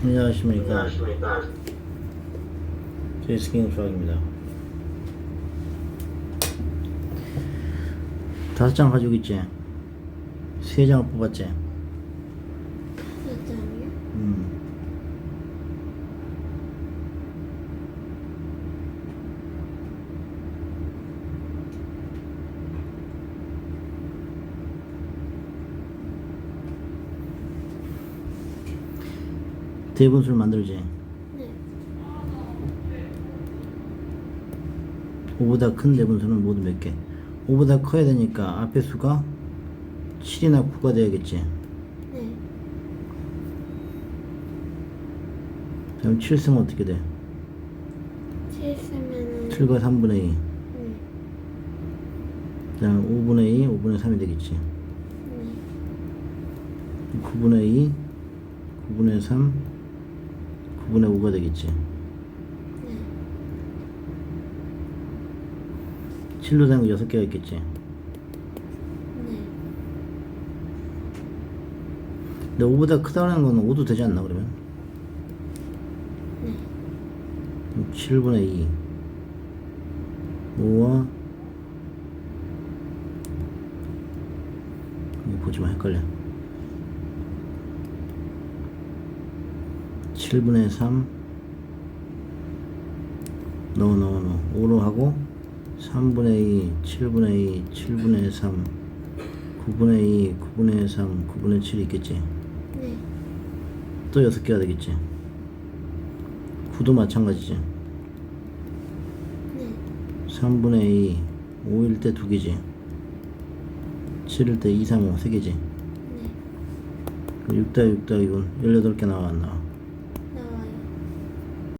안녕하십니까. 제이스킹 수학입니다. 다섯 장 가지고 있지? 세 장을 뽑았지? 짜장이요? 음. 대분수를 만들지? 네. 5보다 큰 대분수는 모두 몇 개? 5보다 커야 되니까 앞에 수가 7이나 9가 돼야겠지? 네. 그럼 7 쓰면 어떻게 돼? 7 쓰면은 7과 3분의 2. 네. 그 다음 5분의 2, 5분의 3이 되겠지. 네. 9분의 2, 9분의 3, 9분의 5가 되겠지. 네. 7로 되는 거 6개가 있겠지. 네. 근데 5보다 크다는 건 5도 되지 않나, 그러면? 네. 그럼 7분의 2. 5와 이거 보지 마, 헷갈려. 7분의 3 넣어 넣어 넣어 5로 하고 3분의 2 7분의 2 7분의 3 9분의 2 9분의 3 9분의 7 있겠지? 네. 또 6개가 되겠지? 9도 마찬가지지. 네. 3분의 2 5일 때 2개지. 7일 때 2, 3, 5 3개지. 네. 6 더하기 6 더하기 6 18개 나와 안 나와